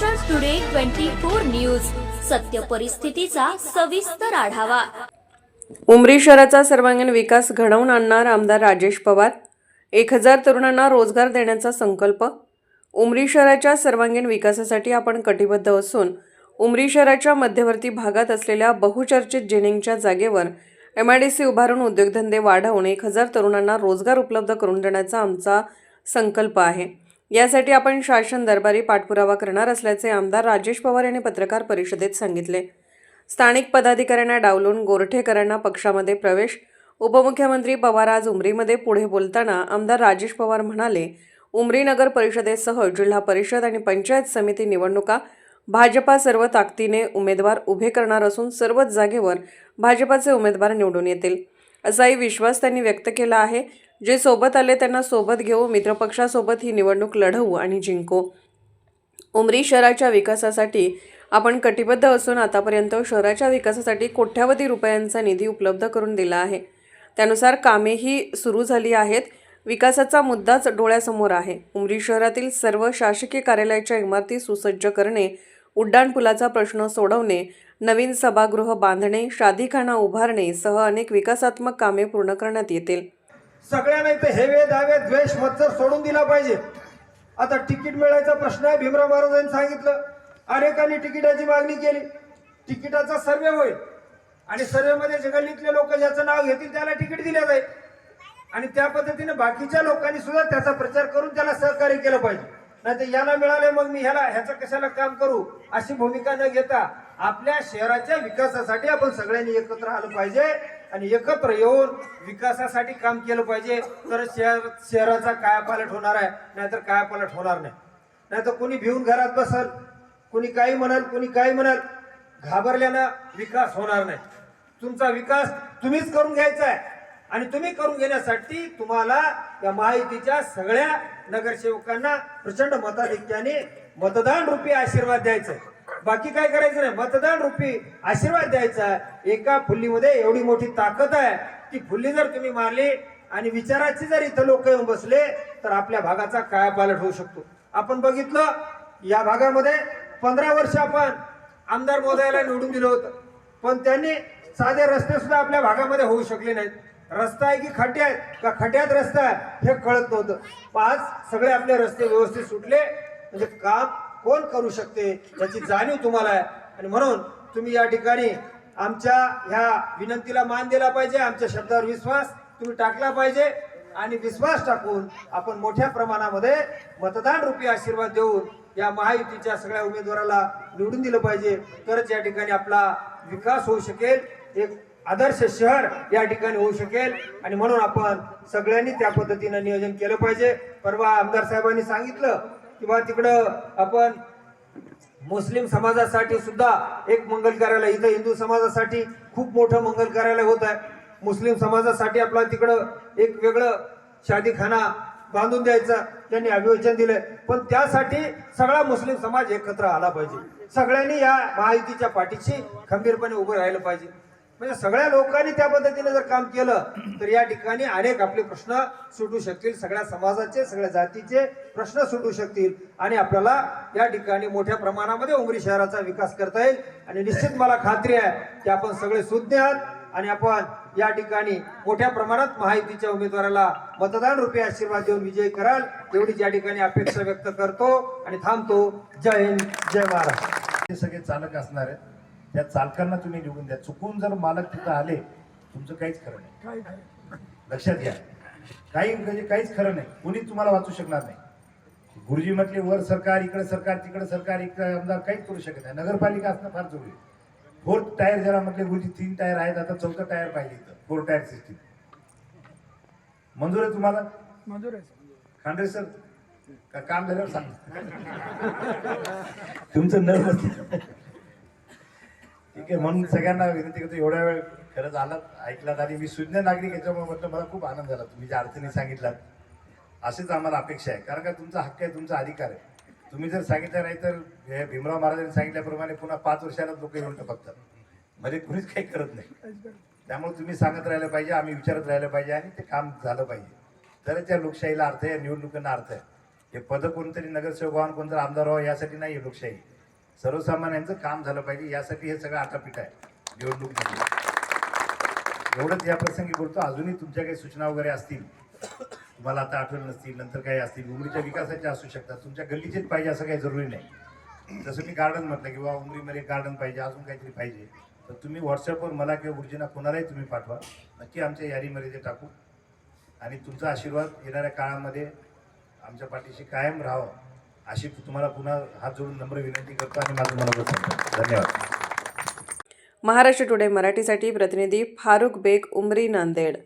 Maharashtra today twenty four news सत्य परिस्थितीचा सविस्तर आढावा. उमरी शहराचा सर्वांगीण विकास घडवून आणणार आमदार राजेश पवार. एक हजार तरुणांना रोजगार देण्याचा संकल्प. उमरी शहराच्या सर्वांगीण विकासासाठी आपण कटिबद्ध असून उमरी शहराच्या मध्यवर्ती भागात असलेल्या बहुचर्चित जेनिंगच्या जागेवर एम आय डी सी उभारून उद्योगधंदे वाढवून एक हजार तरुणांना रोजगार उपलब्ध करून देण्याचा आमचा संकल्प आहे. यासाठी आपण शासन दरबारी पाठपुरावा करणार असल्याचे आमदार राजेश पवार यांनी पत्रकार परिषदेत सांगितले. स्थानिक पदाधिकाऱ्यांना डावलून गोरठेकरांना पक्षामध्ये प्रवेश उपमुख्यमंत्री पवार आज उमरीमध्ये पुढे बोलताना आमदार राजेश पवार म्हणाले उमरी नगर परिषदेसह जिल्हा परिषद आणि पंचायत समिती निवडणुका भाजपा सर्व ताकदीने उमेदवार उभे करणार असून सर्वच जागेवर भाजपाचे उमेदवार निवडून येतील. असाही विश्वास त्यांनी व्यक्त केला आहे. जे सोबत आले त्यांना सोबत घेऊ मित्रपक्षासोबत ही निवडणूक लढवू आणि जिंकू. उमरी शहराच्या विकासासाठी आपण कटिबद्ध असून आतापर्यंत शहराच्या विकासासाठी कोट्यावधी रुपयांचा निधी उपलब्ध करून दिला आहे. त्यानुसार कामेही सुरू झाली आहेत. विकासाचा मुद्दाच डोळ्यासमोर आहे. उमरी शहरातील सर्व शासकीय कार्यालयाच्या इमारती सुसज्ज करणे उड्डाणपुलाचा प्रश्न सोडवणे नवीन सभागृह बांधणे शादीखाना उभारणे सह अनेक विकासात्मक कामे पूर्ण करण्यात येतील. सगळ्यांना इथे हेवे दावे द्वेष मत्सर सोडून दिला पाहिजे. आता तिकीट मिळायचा प्रश्न आहे भीमराव महाराजांनी सांगितलं. अनेकांनी तिकिटाची मागणी केली. तिकिटाचा सर्वे होईल. आणि सर्वेमध्ये जगलीतले लोक ज्याचं नाव घेतील त्याला तिकीट दिलं जाईल. आणि त्या पद्धतीने बाकीच्या लोकांनी सुद्धा त्याचा प्रचार करून त्याला सहकार्य केलं पाहिजे. नाहीतर याला मिळाले मग मी ह्याला ह्याचं कशाला काम करू? अशी भूमिका न घेता आपल्या शहराच्या विकासासाठी आपण सगळ्यांनी एकत्र आलं पाहिजे. आणि एकत्र येऊन विकासासाठी काम केलं पाहिजे. तर शहर शहराचा कायापालट होणार आहे नाहीतर कायापालट होणार नाही. नाहीतर कोणी भिवून घरात बसल कोणी काही म्हणाल कोणी काही म्हणाल घाबरल्यानं विकास होणार नाही. तुमचा विकास तुम्हीच करून घ्यायचा आहे. आणि तुम्ही करून घेण्यासाठी तुम्हाला या माहितीच्या सगळ्या नगरसेवकांना प्रचंड मताधिक्याने मतदान रूपी आशीर्वाद द्यायचा आहे. बाकी काय करायचं नाही. मतदान रुपी आशीर्वाद द्यायचा आहे. एका फुल्लीमध्ये एवढी मोठी ताकद आहे ती फुल्ली जर तुम्ही मारली आणि विचाराची जर इथं लोक येऊन बसले तर आपल्या भागाचा कायापालट होऊ शकतो. आपण बघितलं या भागामध्ये पंधरा वर्ष आपण आमदार मोदयाला निवडून दिलं होतं. पण त्यांनी साधे रस्ते सुद्धा आपल्या भागामध्ये होऊ शकले नाहीत. रस्ता आहे की खड्डे आहेत? का खड्ड्यात रस्ता आहे? हे कळत नव्हतं. पाच सगळे आपले रस्ते व्यवस्थित सुटले. म्हणजे काम कोण करू शकते याची जाणीव तुम्हाला आहे. आणि म्हणून तुम्ही या ठिकाणी आमच्या ह्या विनंतीला मान दिला पाहिजे आमच्या शब्दावर विश्वास तुम्ही टाकला पाहिजे आणि विश्वास टाकून आपण मोठ्या प्रमाणामध्ये मतदान रूपी आशीर्वाद देऊन या महायुतीच्या सगळ्या उमेदवाराला निवडून दिलं पाहिजे. तरच या ठिकाणी आपला विकास होऊ शकेल एक आदर्श शहर या ठिकाणी होऊ शकेल. आणि म्हणून आपण सगळ्यांनी त्या पद्धतीनं नियोजन केलं पाहिजे. परवा आमदार साहेबांनी सांगितलं किंवा तिकडं आपण मुस्लिम समाजासाठी सुद्धा एक मंगल कार्यालय इथं हिंदू समाजासाठी खूप मोठं मंगल कार्यालय होत आहे. मुस्लिम समाजासाठी आपला तिकडं एक वेगळं शादीखाना बांधून द्यायचं त्यांनी अभिवचन दिलंय. पण त्यासाठी सगळा मुस्लिम समाज एकत्र आला पाहिजे. सगळ्यांनी या महायुतीच्या पाठीशी खंबीरपणे उभं राहिलं पाहिजे. म्हणजे सगळ्या लोकांनी त्या पद्धतीने जर काम केलं तर या ठिकाणी अनेक आपले प्रश्न सुटू शकतील. सगळ्या समाजाचे सगळ्या जातीचे प्रश्न सुटू शकतील. आणि आपल्याला या ठिकाणी मोठ्या प्रमाणामध्ये उमरी शहराचा विकास करता येईल. आणि निश्चित मला खात्री आहे की आपण सगळे सुज्ञ आहात आणि आपण या ठिकाणी मोठ्या प्रमाणात महायुतीच्या उमेदवाराला मतदान रुपये आशीर्वाद देऊन विजयी कराल एवढीच या ठिकाणी अपेक्षा व्यक्त करतो आणि थांबतो. जय हिंद जय महाराष्ट्र. हे सगळे चालक असणार आहेत. त्या चालकांना तुम्ही निवडून द्या. चुकून जर मालक तिथं आले तुमचं काहीच खरं नाही. लक्षात घ्या. काही म्हणजे काहीच खरं नाही. कोणीच तुम्हाला वाचू शकणार नाही. गुरुजी म्हटले वर सरकार इकडे सरकार तिकडे सरकार इकडे आमदार काहीच करू शकत नाही. नगरपालिका असणं फार जरुरी. फोर्थ टायर जरा म्हटले गुरुजी तीन टायर आहेत. आता चौथं टायर पाहिजे इथं. फोर टायर सिस्टीम मंजूर आहे तुम्हाला? मंजूर आहे खांडे सर का काम झाल्यावर सांग. तुमचं न ठीक आहे म्हणून सगळ्यांना विनंती करतो एवढ्या वेळ खरंच आलात ऐकलात आणि मी शून्य नागरिक याच्यामुळे म्हटलं मला खूप आनंद झाला तुम्ही ज्या अडचणी सांगितलात असेच आम्हाला अपेक्षा आहे. कारण का तुमचा हक्क आहे तुमचा अधिकार आहे. तुम्ही जर सांगितलं नाही तर हे भीमराव महाराजांनी सांगितल्याप्रमाणे पुन्हा पाच वर्षाला लोक येऊन टपकतात म्हणजे कुणीच काही करत नाही. त्यामुळे तुम्ही सांगत राहिलं पाहिजे आम्ही विचारत राहिलं पाहिजे आणि ते काम झालं पाहिजे. तरच या लोकशाहीला अर्थ आहे या निवडणुकांना अर्थ आहे. हे पद कोणतरी नगरसेवक व्हावं कोणतरी आमदार व्हावं यासाठी नाही आहे लोकशाही. सर्वसामान्यांचं काम झालं पाहिजे यासाठी हे सगळं आटापीठ आहे. निवडणूक एवढंच या प्रसंगी बोलतो अजूनही तुमच्या काही सूचना वगैरे असतील तुम्हाला आता आठवण नसतील नंतर काही असतील उमरीच्या विकासाच्या असू शकतात तुमच्या गल्लीचेच पाहिजे असं काही जरुरी नाही. जसं मी गार्डन म्हटलं किंवा उमरीमध्ये गार्डन पाहिजे अजून काहीतरी पाहिजे. तर तुम्ही व्हॉट्सअपवर मला किंवा गुरुजींना कोणालाही तुम्ही पाठवा. नक्की आमच्या यादीमध्ये ते टाकू. आणि तुमचा आशीर्वाद येणाऱ्या काळामध्ये आमच्या पाठीशी कायम राहावं. अशी तुम्हाला पुन्हा हात जोडून नम्र विनंती करतो आणि माझं मनोगत सांगतो. धन्यवाद. महाराष्ट्र टुडे मराठीसाठी प्रतिनिधी फारुख बेग उमरी नांदेड.